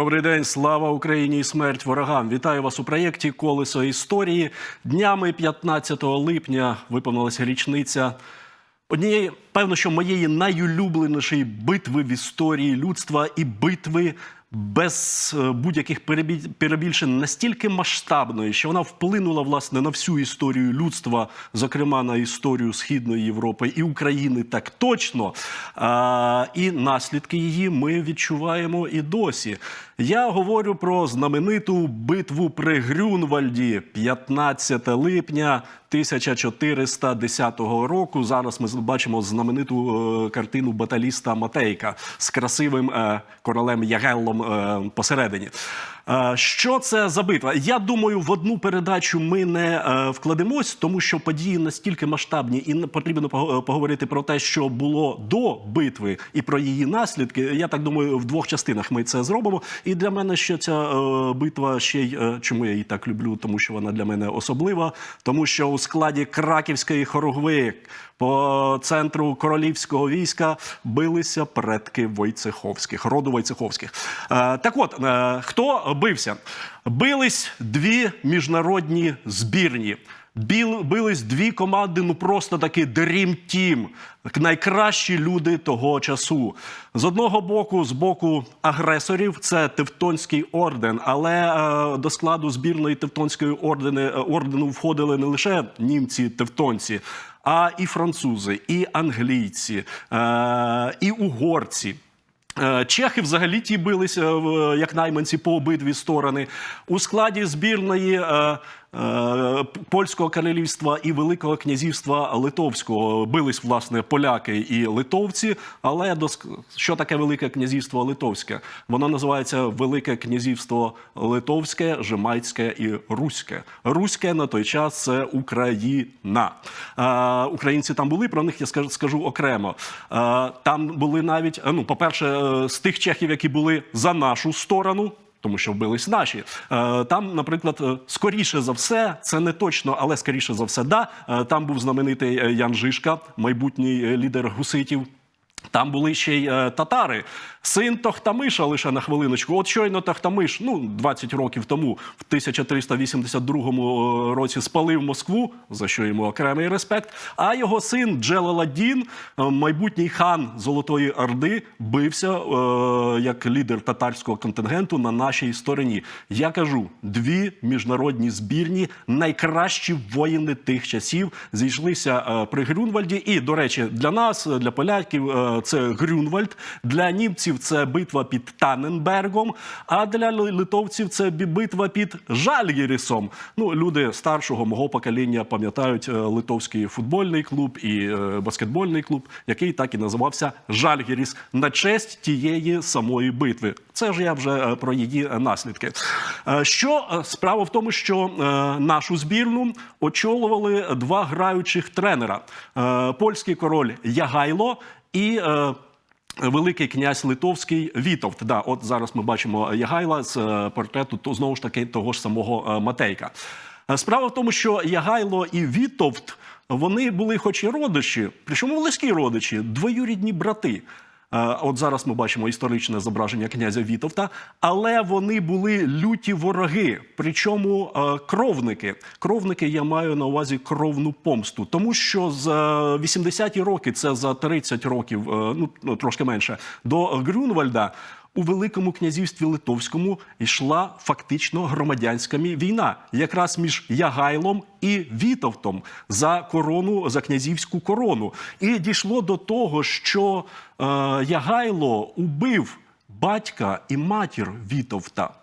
Добрий день, слава Україні і смерть ворогам! Вітаю вас у проєкті Колесо історії. Днями 15 липня виповнилася річниця однієї, певно, що моєї найулюбленішої битви в історії людства і битви без е, будь-яких перебі- перебільшень настільки масштабної, що вона вплинула власне на всю історію людства, зокрема на історію Східної Європи і України, так точно. І наслідки її ми відчуваємо і досі. Я говорю про знамениту битву при Грюнвальді 15 липня 1410 року. Зараз ми бачимо знамениту е, картину баталіста Матейка з красивим е, королем Ягеллом е, посередині. Е, Що це за битва? Я думаю, в одну передачу ми не е, вкладемось, тому що події настільки масштабні, і потрібно пого- поговорити про те, що було до битви, і про її наслідки. Я так думаю, в двох частинах ми це зробимо. І для мене ще ця е, битва ще й е, чому я її так люблю, тому що вона для мене особлива, тому що у складі краківської хорогви по центру королівського війська билися предки Войцеховських, роду Войцеховських. Е, так от, е, хто бився? Бились дві міжнародні збірні. Бились дві команди, ну просто таки Dream Team. Найкращі люди того часу. З одного боку, з боку агресорів, це Тевтонський орден. Але е, до складу збірної Тевтонської ордени, е, ордену входили не лише німці тевтонці, а і французи, і англійці, е, і угорці. Е, Чехи взагалі ті билися в- як найманці по обидві сторони. У складі збірної е, е, Польського королівства і Великого князівства Литовського бились власне поляки і литовці. Але до що таке Велике князівство Литовське? Воно називається Велике князівство Литовське, Жемайське і Руське. Руське на той час це Україна. Е, Українці там були, про них я скажу, окремо. Е, Там були навіть, е, ну, по-перше, е, з тих чехів, які були за нашу сторону. Тому що вбились наші. Е, Там, наприклад, е, скоріше за все, це не точно, але скоріше за все, да. е, Там був знаменитий е, Ян Жишка, майбутній е, лідер гуситів. Там були ще й е, татари. Син Тохтамиша лише на хвилиночку. От щойно Тохтамиш, ну 20 років тому, в 1382 році спалив Москву, за що йому окремий респект. А його син Джелаладдін, е, майбутній хан Золотої Орди, бився е, як лідер татарського контингенту на нашій стороні. Я кажу, дві міжнародні збірні, найкращі воїни тих часів, зійшлися е, при Грюнвальді. І, до речі, для нас, е, для поляків, е, це Грюнвальд, для німців це битва під Таненбергом, а для литовців це битва під Жальгірісом. Ну, люди старшого мого покоління пам'ятають е, литовський футбольний клуб і е, баскетбольний клуб, який так і називався Жальгіріс на честь тієї самої битви. Це ж я вже е, про її наслідки. Що справа в тому, що нашу збірну очолювали два граючих тренера: польський король Ягайло і. Великий князь Литовський Вітовт. Да, от зараз ми бачимо Ягайла з е, портрету то знову ж таки того ж самого е, Матейка. Е, Справа в тому, що Ягайло і Вітовт вони були, хоч і родичі, причому близькі родичі, двоюрідні брати. Е, От зараз ми бачимо історичне зображення князя Вітовта, але вони були люті вороги, причому е, кровники. Кровники я маю на увазі кровну помсту, тому що з е, 80-ті роки, це за 30 років, е, ну ну, трошки менше, до Грюнвальда. У Великому князівстві Литовському йшла фактично громадянська війна, якраз між Ягайлом і Вітовтом за корону, за князівську корону. І дійшло до того, що е, Ягайло убив батька і матір Вітовта.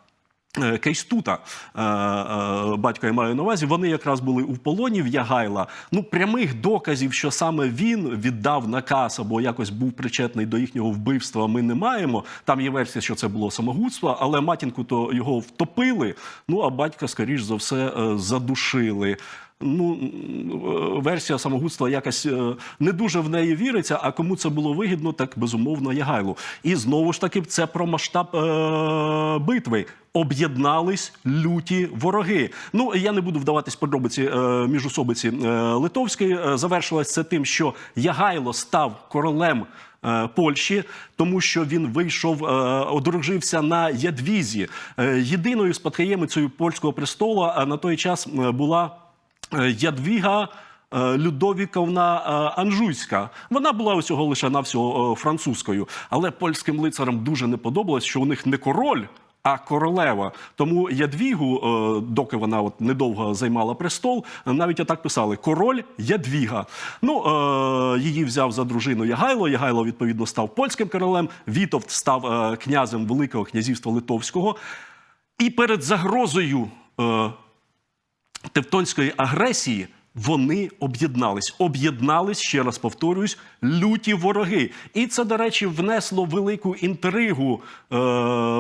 Е, Кейстута, батька е, батько я маю на увазі, вони якраз були у полоні в Ягайла. Ну, прямих доказів, що саме він віддав наказ або якось був причетний до їхнього вбивства, ми не маємо. Там є версія, що це було самогубство, але матінку то його втопили. Ну а батька, скоріш за все, е, задушили. Ну, е, версія самогубства якось е, не дуже в неї віриться. А кому це було вигідно, так безумовно Ягайло. І знову ж таки, це про масштаб е, битви. Об'єднались люті вороги. Ну я не буду вдаватись подробиці е, міжособиці е, литовської. Е, завершилось це тим, що Ягайло став королем. Польщі, тому що він вийшов, одружився на Ядвізі. Єдиною спадкоємицею польського престолу на той час була Ядвіга. е, Людовіковна е, Анжуйська. Вона була усього лише навсього е, французькою, але польським лицарам дуже не подобалось, що у них не король, а королева. Тому Ядвігу, е, доки вона от недовго займала престол, навіть отак писали: король Ядвіга. Ну е, її взяв за дружину Ягайло. Ягайло відповідно став польським королем. Вітовт став е, князем Великого князівства Литовського. І перед загрозою е, тевтонської агресії вони об'єднались. Об'єднались, ще раз повторююсь, люті вороги. І це, до речі, внесло велику інтригу е,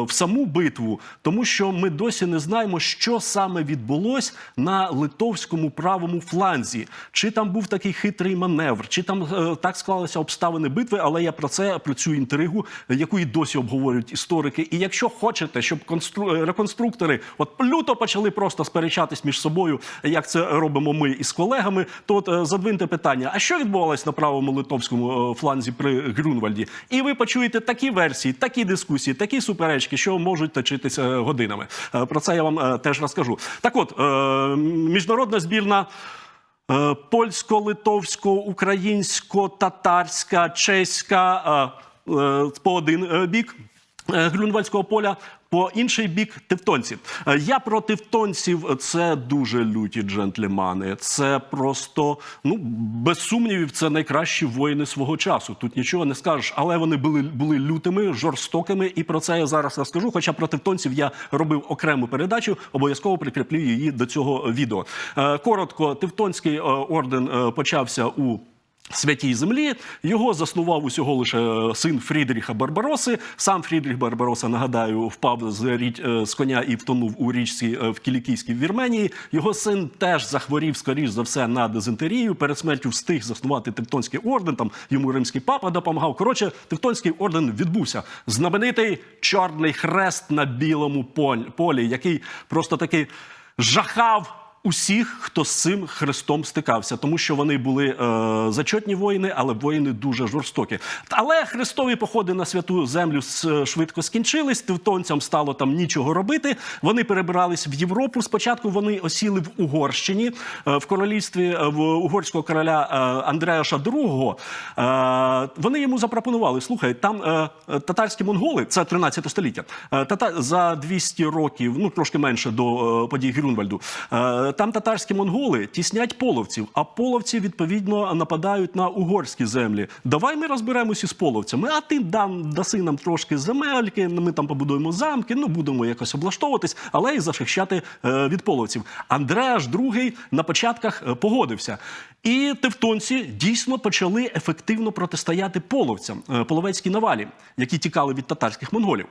в саму битву, тому що ми досі не знаємо, що саме відбулось на литовському правому фланзі. Чи там був такий хитрий маневр, чи там е, так склалися обставини битви, але я про це про цю інтригу, яку і досі обговорюють історики. І якщо хочете, щоб констру... е, реконструктори от люто почали просто сперечатись між собою, як це робимо ми із колегами, то от е, задвиньте питання: а що відбувалось на правому литовському е, фланзі при Грюнвальді? І ви почуєте такі версії, такі дискусії, такі суперечки, що можуть точитися годинами. Е, Про це я вам теж розкажу. Так, от міжнародна збірна. Польсько-литовсько-українсько-татарська, чеська по один бік Грюнвальдського поля, по інший бік тевтонці. Е, Я про тевтонців це дуже люті джентльмани. Це просто, ну без сумнівів, це найкращі воїни свого часу. Тут нічого не скажеш, але вони були, були лютими, жорстокими, і про це я зараз розкажу. Хоча про тевтонців я робив окрему передачу, обов'язково прикріплю її до цього відео. Е, Коротко, Тевтонський е, орден е, почався у. Святій землі його заснував усього лише е, син Фрідріха Барбароси. Сам Фрідріх Барбароса, нагадаю, впав з річ е, з коня і втонув у річці е, в Кілікійській Вірменії. Його син теж захворів, скоріш за все, на дизентерію. Перед смертю встиг заснувати Тевтонський орден. Там йому римський папа допомагав. Коротше, Тевтонський орден відбувся. Знаменитий чорний хрест на білому полі, який просто таки жахав усіх, хто з цим хрестом стикався, тому що вони були е, зачетні воїни, але воїни дуже жорстокі. Але хрестові походи на святу землю швидко скінчились. Тевтонцям стало там нічого робити. Вони перебирались в Європу. Спочатку вони осіли в Угорщині е, в королівстві е, в угорського короля е, Андреаша II. Е, вони йому запропонували: слухай, там е, е, татарські монголи, це 13 століття. е, Тата за 200 років, ну трошки менше до е, подій Грюнвальду. Там татарські монголи тіснять половців, а половці відповідно нападають на угорські землі. Давай ми розберемося із половцями. А ти дам даси нам трошки земельки. Ми там побудуємо замки. Ну будемо якось облаштовуватись, але і захищати е, від половців. Андреаш II на початках е, погодився. І тевтонці дійсно почали ефективно протистояти половцям, е, половецькій навалі, які тікали від татарських монголів.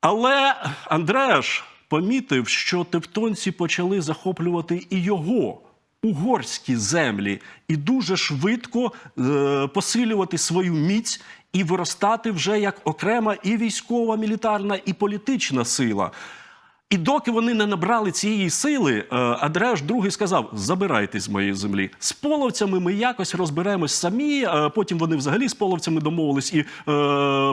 Але Андреаш помітив, що тевтонці почали захоплювати і його. Угорські землі і дуже швидко е, посилювати свою міць і виростати вже як окрема і військова, мілітарна, і політична сила. І доки вони не набрали цієї сили, е, Андреаш II сказав: забирайте з моєї землі. З половцями ми якось розберемось самі. е, Потім вони взагалі з половцями домовились, і е,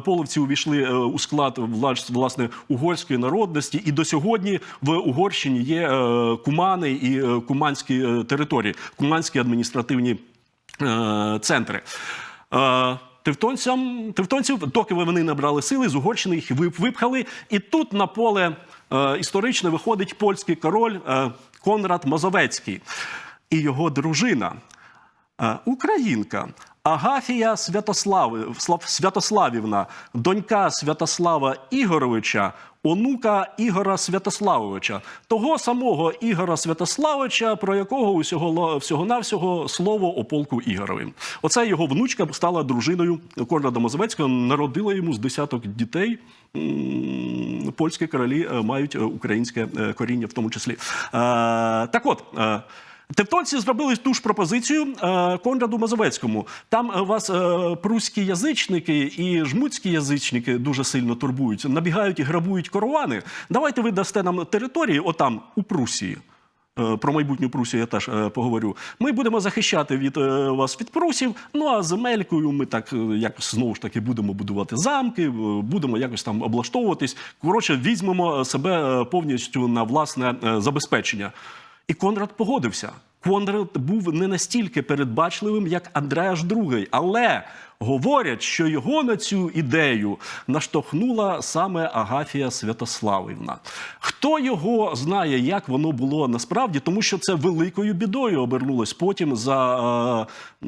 половці увійшли е, у склад влас- власне угорської народності. І до сьогодні в Угорщині є кумани і куманські території, куманські адміністративні е, центри. Е, Тевтонцям, тевтонців, доки вони набрали сили, з Угорщини їх вип- випхали. І тут на поле е, історичне виходить польський король е, Конрад Мазовецький і його дружина, е, українка. Агафія Святослави, Святославівна, донька Святослава Ігоровича, онука Ігора Святославовича, того самого Ігора Святославовича, про якого усього всього навсього слово о полку Ігоровим. Оце його внучка стала дружиною Конрада Мазовецького, народила йому з десяток дітей. Польські королі е, мають е, українське е, коріння, в тому числі. Так от. Тевтонці зробили ту ж пропозицію е, Конраду Мазовецькому. Там е, вас е, прусські язичники і жмутські язичники дуже сильно турбують, набігають і грабують коровани. Давайте ви дасте нам території, отам, у Прусії. Про майбутню Прусію я теж поговорю. Ми будемо захищати від вас від прусів. Ну а земелькою ми так якось знову ж таки будемо будувати замки, будемо якось там облаштовуватись. Коротше, візьмемо себе повністю на власне забезпечення. І Конрад погодився. Конрад був не настільки передбачливим, як Андреаш II, але говорять, що його на цю ідею наштовхнула саме Агафія Святославівна. Хто його знає, як воно було насправді, тому що це великою бідою обернулось потім за. е,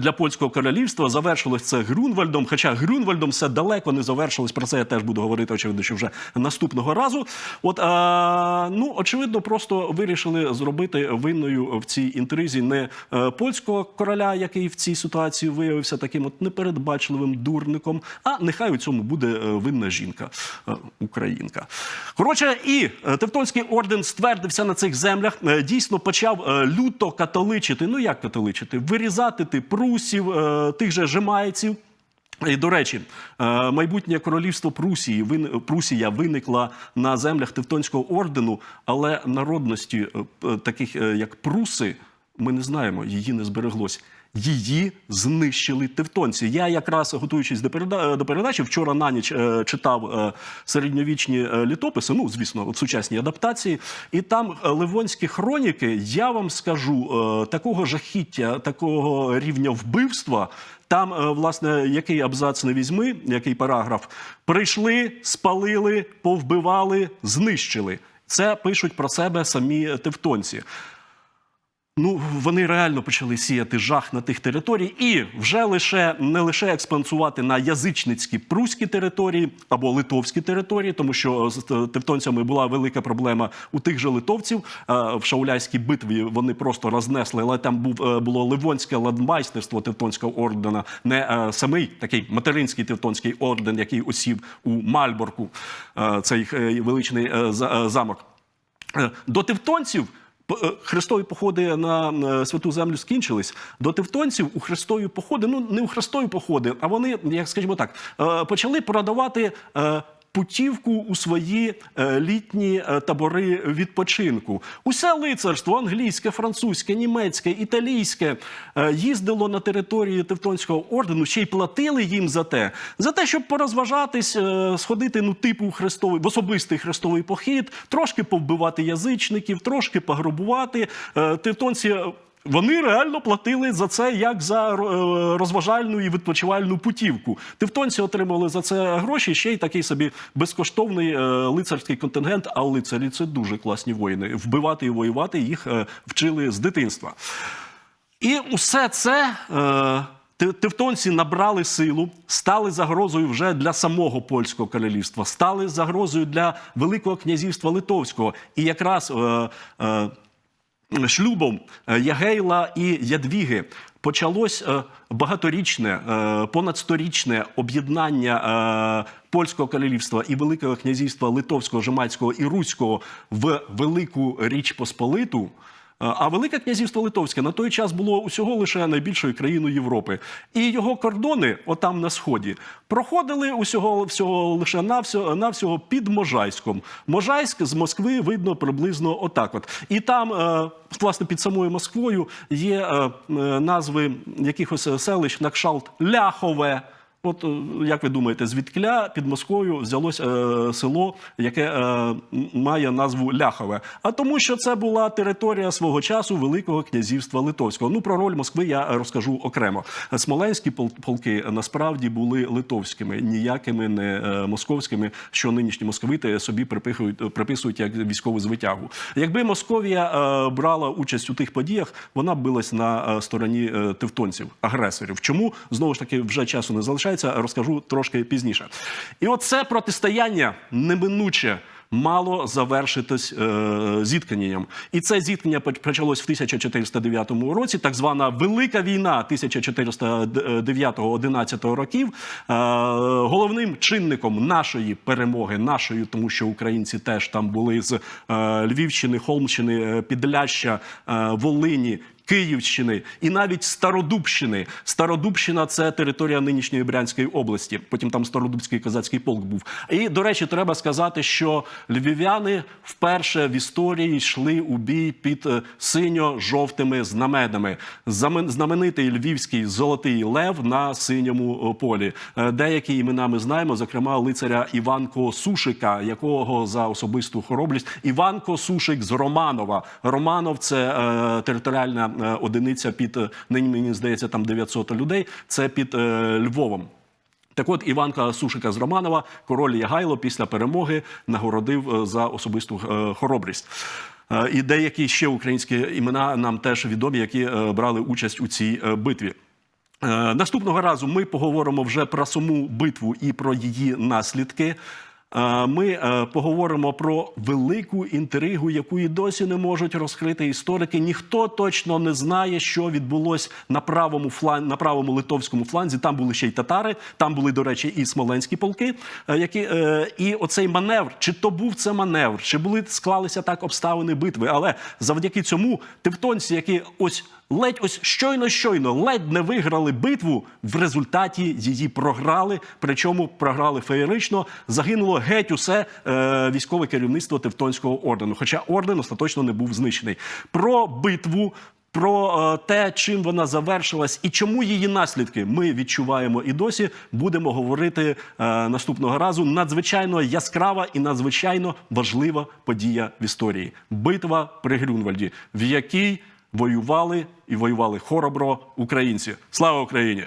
для польського королівства завершилось це Грюнвальдом. Хоча Грюнвальдом все далеко не завершилось. Про це я теж буду говорити, очевидно, що вже наступного разу. От а, ну очевидно, просто вирішили зробити винною в цій інтризі не е, польського короля, який в цій ситуації виявився таким от непередбачливим дурником. А нехай у цьому буде е, винна жінка, е, українка. Коротше, і Тевтонський орден ствердився на цих землях. Дійсно почав люто католичити. Ну як католичити? Вирізати ти прусів, е, тих же жемайців. І, до речі, е, майбутнє королівство Прусії, Прусія виникла на землях Тевтонського ордену, але народності е, таких, як пруси, ми не знаємо, її не збереглось. Її знищили тевтонці. Я якраз готуючись до переда- до передачі, вчора на ніч е, читав е, середньовічні е, літописи. Ну, звісно, от сучасні адаптації. І там е, ливонські хроніки. Я вам скажу е, такого жахіття, такого рівня вбивства. Там, е, власне, який абзац не візьми, який параграф, прийшли, спалили, повбивали, знищили. Це пишуть про себе самі тевтонці. Ну, вони реально почали сіяти жах на тих територій і вже лише не лише експансувати на язичницькі пруські території або литовські території, тому що з тевтонцями була велика проблема у тих же литовців. Е, В Шауляйській битві вони просто рознесли, але там був е, було ливонське ладмайстерство Тевтонського ордена, не е, самий такий материнський Тевтонський орден, який осів у Мальборку, цей величний за- замок. До тевтонців хрестові походи на е, святу землю скінчились. До тевтонців у хрестові походи, ну не у хрестові походи, а вони, як скажімо так, е, почали продавати. Путівку у свої е, літні е, табори відпочинку. Усе лицарство англійське, французьке, німецьке, італійське е, їздило на території Тевтонського ордену, ще й платили їм за те, за те, щоб порозважатись, сходити ну типу хрестовий в особистий хрестовий похід, трошки повбивати язичників, трошки пограбувати. Тевтонці. Вони реально платили за це як за е, розважальну і відпочивальну путівку. Тевтонці отримали за це гроші, ще й такий собі безкоштовний е, лицарський контингент. А лицарі це дуже класні воїни. Вбивати і воювати їх е, вчили з дитинства. І усе це тевтонці набрали силу, стали загрозою вже для самого польського королівства, стали загрозою для Великого князівства Литовського. І якраз е, е, шлюбом е, Ягейла і Ядвіги почалось е, багаторічне, е, понад сторічне об'єднання е, польського королівства і Великого князівства Литовського, Жемацького і Руського в Велику Річ Посполиту. Е, А Велике князівство Литовське на той час було усього лише найбільшою країною Європи. І його кордони, отам на сході, проходили усього всього лише навсього, навсього під Можайськом. Можайськ з Москви видно приблизно отак. От. І там, е, власне, під самою Москвою є е, назви якихось селищ на кшалт Ляхове. От е, як ви думаєте, звідкля під Москвою взялось е, село, яке е, має назву Ляхове? А тому, що це була територія свого часу Великого князівства Литовського. Ну про роль Москви я розкажу окремо. Смоленські пол- полки насправді були литовськими, ніякими не е, московськими, що нинішні московити собі припихують, приписують як військову звитягу. Якби Московія е, брала участь у тих подіях, вона билась на е, стороні тевтонців, агресорів. Чому знову ж таки вже часу не залишається, розкажу трошки пізніше. І от це протистояння неминуче мало завершитись е, зіткненням. І це зіткнення почалось в 1409 році, так звана Велика війна 1409-11 років. Е, головним чинником нашої перемоги, нашої, тому що українці теж там були з е, Львівщини, Холмщини, е, Підляща, е, Волині. Київщини і навіть Стародубщини. Стародубщина це територія нинішньої Брянської області. Потім там Стародубський козацький полк був. І до речі, треба сказати, що львів'яни вперше в історії йшли у бій під е, синьо-жовтими знаменами. Знаменитий львівський золотий лев на синьому е, полі. Е, Деякі імена ми знаємо, зокрема лицаря Іванко Сушика, якого за особисту хоробрість Іванко Сушик з Романова. Романов це е, територіальна одиниця під е, нині мені здається там 900 людей. Це під е, Львовом. Так от Іванка Сушика з Романова, король Ягайло після перемоги нагородив е, за особисту е, хоробрість. Е, І деякі ще українські імена нам теж відомі, які е, брали участь у цій е, битві. Е, Наступного разу ми поговоримо вже про саму битву і про її наслідки. Ми е, поговоримо про велику інтригу, яку і досі не можуть розкрити історики. Ніхто точно не знає, що відбулось на правому флан... на правому литовському фланзі. Там були ще й татари, там були, до речі, і смоленські полки. е, Які е, і оцей маневр, чи то був це маневр, чи були склалися так обставини битви. Але завдяки цьому тевтонці, які ось ледь ось щойно щойно ледь не виграли битву. В результаті її програли. Причому програли феєрично. Загинуло геть усе е, військове керівництво Тевтонського ордену. Хоча орден остаточно не був знищений. Про битву. Про е, те, чим вона завершилась і чому її наслідки ми відчуваємо і досі, будемо говорити е, наступного разу. Надзвичайно яскрава і надзвичайно важлива подія в історії битва при Грюнвальді, в якій воювали і воювали хоробро українці. Слава Україні!